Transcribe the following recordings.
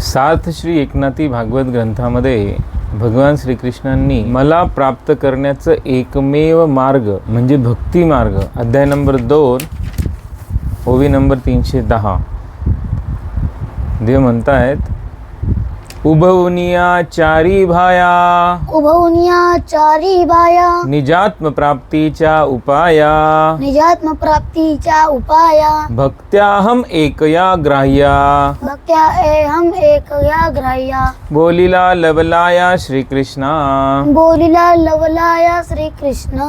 सार्थ श्री एकनाथी भागवत ग्रंथामध्ये भगवान श्रीकृष्णांनी मला प्राप्त करण्याचं एकमेव मार्ग म्हणजे भक्ती मार्ग अध्याय नंबर दोन ओवी नंबर तीनशे दहा. देव म्हणतायत उभवनिया चारी भाया उभवनिया चारी बाया निजात्म प्राप्तीच्या उपाया निजात्म प्राप्तीच्या उपाया भक्त्याहम एकया ग्राह्या भक्त्या एहम एक या ग्राह्या बोलिला लवलाया श्रीकृष्णा। बोलिला लवलाया श्रीकृष्ण।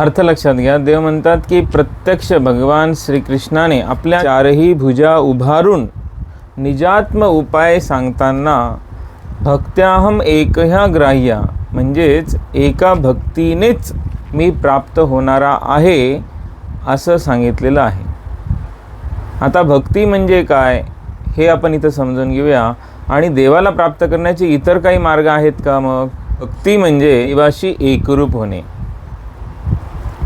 अर्थ लक्षात घ्या देव म्हणतात की प्रत्यक्ष भगवान श्रीकृष्णाने आपल्या चारही भुजा उभारून निजात्म उपाय सांगताना भक्त्याहम एकह्या ग्राह्या म्हणजेच एका भक्तीनेच मी प्राप्त होणारा आहे असं सांगितलेलं आहे. आता भक्ती म्हणजे काय? हे आपण इथं समजून घेऊया. आणि देवाला प्राप्त करण्याचे इतर काही मार्ग आहेत का मग? भक्ती म्हणजे देवाशी एकरूप होणे.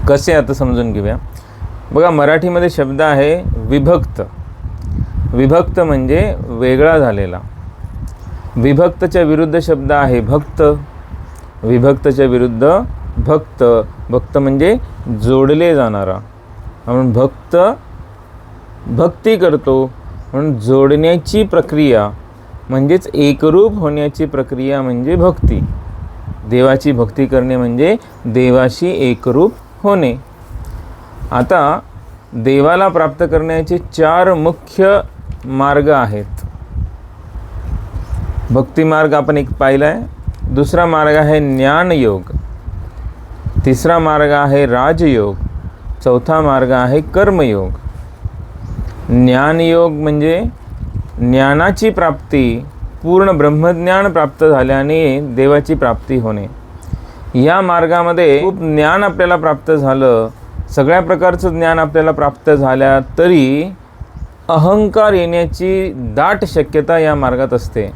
कसे आता समजून घेऊया. बघा मराठीमध्ये शब्द आहे विभक्त. विभक्त म्हणजे वेगळा झालेला. विभक्तच्या विरुद्ध शब्द आहे भक्त. विभक्तच्या विरुद्ध भक्त. भक्त म्हणजे जोडले जाणारा. म्हणून भक्त भक्ती करतो. म्हणून जोडण्याची प्रक्रिया म्हणजेच एकरूप होण्याची प्रक्रिया म्हणजे भक्ती. देवाची भक्ती करणे म्हणजे देवाशी एकरूप होणे. आता देवाला प्राप्त करण्याचे चार मुख्य मार्ग आहेत. भक्तिमार्ग आपण एक पाहिला आहे. दुसरा मार्ग आहे ज्ञानयोग तिसरा मार्ग आहे राजयोग. चौथा मार्ग आहे कर्मयोग. ज्ञानयोग म्हणजे ज्ञानाची प्राप्ती पूर्ण ब्रह्मज्ञान प्राप्त झाल्याने देवाची प्राप्ती होणे. या मार्गामध्ये खूप ज्ञान आपल्याला प्राप्त झालं. सगळ्या प्रकारचं ज्ञान आपल्याला प्राप्त झाल्या तरी अहंकार येण्याची दाट शक्यता या मार्गात असते.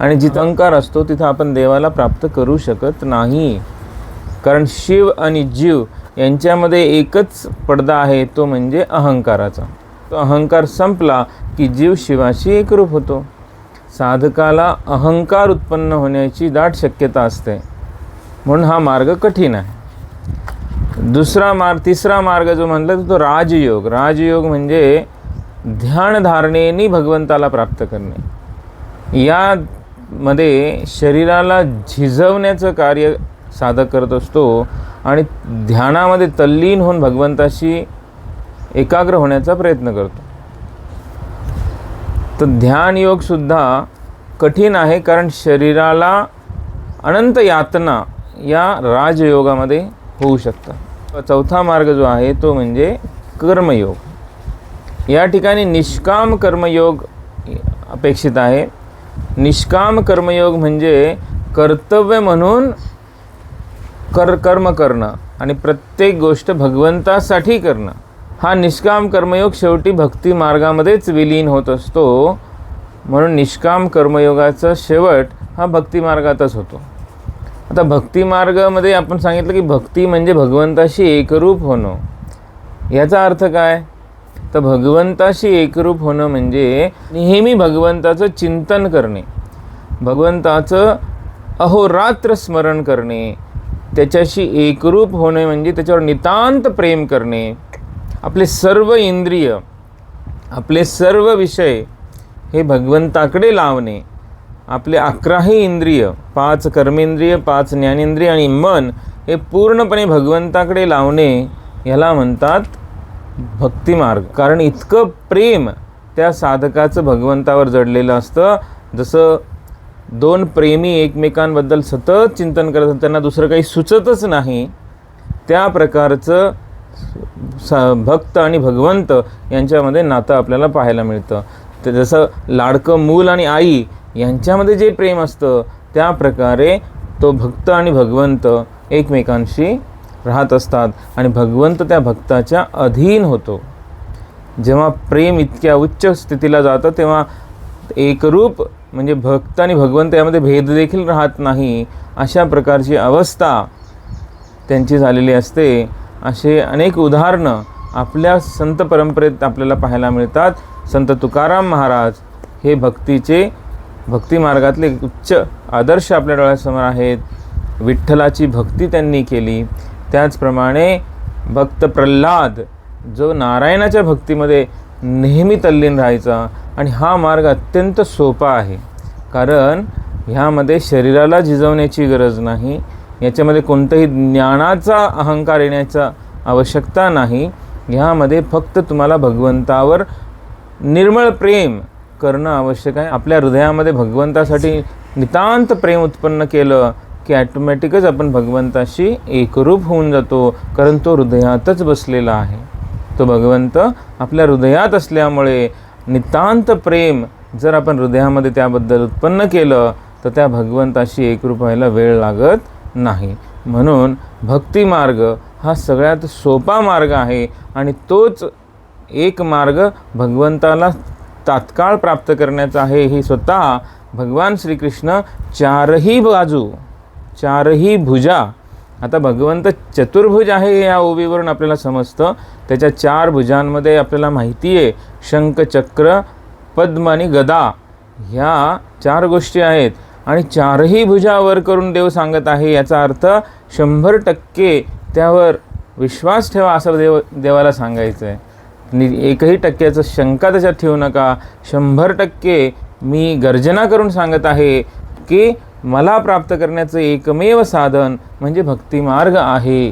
आणि जिथं अहंकार असतो तिथं आपण देवाला प्राप्त करू शकत नाही. कारण शिव आणि जीव यांच्यामध्ये एकच पडदा आहे तो म्हणजे अहंकाराचा. तो अहंकार संपला की जीव शिवाशी एकरूप होतो. साधकाला अहंकार उत्पन्न होण्याची दाट शक्यता असते. म्हणून हा मार्ग कठीण आहे. दुसरा मार्ग तिसरा मार्ग जो म्हणला तो राजयोग. राजयोग म्हणजे ध्यानधारणेने भगवंताला प्राप्त करणे. यामध्ये शरीराला झिजवण्याचं कार्य साधक करत असतो आणि ध्यानामध्ये तल्लीन होऊन भगवंताशी एकाग्र होण्याचा प्रयत्न करतो. तर ध्यान योगसुद्धा कठीण आहे कारण शरीराला अनंत यातना या राजयोगामध्ये होऊ शकतात. चौथा मार्ग जो आहे तो म्हणजे कर्मयोग. या ठिकाणी निष्काम कर्मयोग अपेक्षित आहे. निष्काम कर्मयोग म्हणजे कर्तव्य म्हणून कर कर्म करणं आणि प्रत्येक गोष्ट भगवंतासाठी करणं. हा निष्काम कर्मयोग शेवटी भक्ती मार्गामध्येच विलीन होत असतो. म्हणून निष्काम कर्मयोगाचा शेवट हा भक्ती मार्गातच होतो. आता भक्ती मार्गामध्ये आपण सांगितलं की भक्ती म्हणजे भगवंताशी एकरूप होणं. याचा अर्थ काय? तर भगवंताशी एकरूप होणं म्हणजे नेहमी भगवंताचं चिंतन करणे. भगवंताचं अहोरात्र स्मरण करणे. त्याच्याशी एकरूप होणे म्हणजे त्याच्यावर नितांत प्रेम करणे. आपले सर्व इंद्रिय आपले सर्व विषय हे भगवंताकडे लावणे आपले अकराही इंद्रिय पाच कर्मेंद्रिय पाच ज्ञानेंद्रिय आणि मन हे पूर्णपणे भगवंताकडे लावणे ह्याला म्हणतात भक्तिमार्ग. कारण इतकं प्रेम त्या साधकाचं भगवंतावर जडलेलं असतं. जसं दोन प्रेमी एकमेकांबद्दल सतत चिंतन करत असतात, त्यांना दुसरं काही सुचतच नाही त्या प्रकारचं स भक्त आणि भगवंत यांच्यामध्ये नातं आपल्याला पाहायला मिळतं. ते जसं लाडकं मूल आणि आई यांच्यामध्ये जे प्रेम असतं त्या प्रकारे तो भक्त आणि भगवंत एकमेकांशी राहत असतात आणि भगवंत त्या भक्ताच्या अधीन होतो. जेव्हा प्रेम इतक्या उच्च स्थितीला जातं तेव्हा एकरूप म्हणजे भक्त आणि भगवंत यामध्ये भेद देखील राहत नाही. अशा प्रकारची अवस्था त्यांची झालेली असते. असे अनेक उदाहरणं आपल्या संत परंपरेत आपल्याला पाहायला मिळतात. संत तुकाराम महाराज हे भक्तीचे भक्ती मार्गातले उच्च आदर्श आपल्या डोळ्यासमोर आहेत. विठ्ठलाची भक्ती त्यांनी केली. त्याचप्रमाणे भक्त प्रल्हाद जो नारायणाच्या भक्तीमध्ये नेहमी तल्लीन राहायचा आणि हा मार्ग अत्यंत सोपा आहे. कारण ह्यामध्ये शरीराला झिजवण्याची गरज नाही याच्यामध्ये कोणतंही ज्ञानाचा अहंकार येण्याचा आवश्यकता नाही. ह्यामध्ये फक्त तुम्हाला भगवंतावर निर्मळ प्रेम करणं आवश्यक आहे. आपल्या हृदयामध्ये भगवंतासाठी नितांत प्रेम उत्पन्न केलं की ॲटोमॅटिकच आपण भगवंताशी एकरूप होऊन जातो कारण तो हृदयातच बसलेला आहे. तो भगवंत आपल्या हृदयात असल्यामुळे नितांत प्रेम जर आपण हृदयामध्ये त्याबद्दल उत्पन्न केलं तर त्या भगवंताशी एकरूप व्हायला वेळ लागत नाही. म्हणून भक्तिमार्ग हा सगळ्यात सोपा मार्ग आहे आणि तोच एक मार्ग भगवंताला तात्काळ प्राप्त करण्याचा आहे. ही स्वतः भगवान श्रीकृष्ण चारही बाजू चारही भुजा आता भगवंत चतुर्भुज आहे हे या ओबीवरून आपल्याला समजतं. त्याच्या चार भुजांमध्ये आपल्याला माहिती आहे शंख चक्र पद्म आणि गदा. ह्या चार गोष्टी आहेत. आणि चारही भुजा वर करून देव सांगत आहे याचा अर्थ शंभर टक्के त्यावर विश्वास ठेवा असं देव देवाला सांगायचं आहे नि एकही टक्क्याचं शंका त्याच्यात ठेवू नका. शंभर टक्के मी गर्जना करून सांगत आहे की मला प्राप्त करण्याचं एकमेव साधन म्हणजे भक्तिमार्ग आहे.